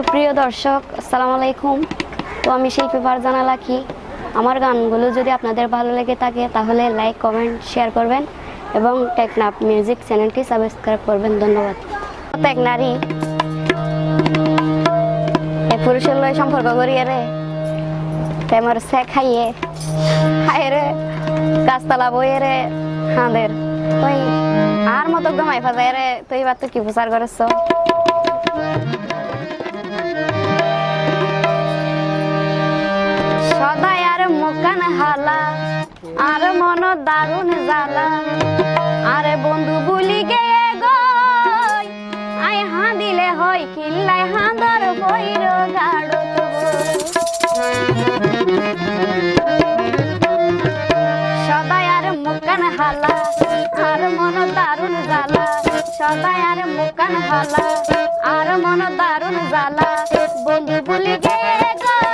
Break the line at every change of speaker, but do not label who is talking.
সুপ্রিয় দর্শক, আসসালামু আলাইকুম। তো আমি শিল্পী ফারজানা লাকি। আমার গানগুলো যদি আপনাদের ভালো লেগে থাকে, তাহলে লাইক, কমেন্ট, শেয়ার করবেন এবং টেকনাপ মিউজিক চ্যানেলটি সাবস্ক্রাইব করবেন। ধন্যবাদ। এক নারী। এ পুরুষের লয় সম্পর্ক করিয়ে রে। তেমর সে খাইয়ে খাইয়ে রে। গাছতলা বইয়ে রে। হাঁদের। তুই আর মতো গমাই ফাজাই রে। তুই এবার তুই কি প্রচার করেছ? আর মন দারুণ জালা আরে বন্ধু বুলি গে আই হাঁ দিলে হয় কিল্লাই হাঁদর বইর গাড়ত সদাই আর মোকান হালা, আর মন দারুণ জালা সদাই আর মোকান হালা, আর মন দারুণ জালা বন্ধু বুলি গে গই।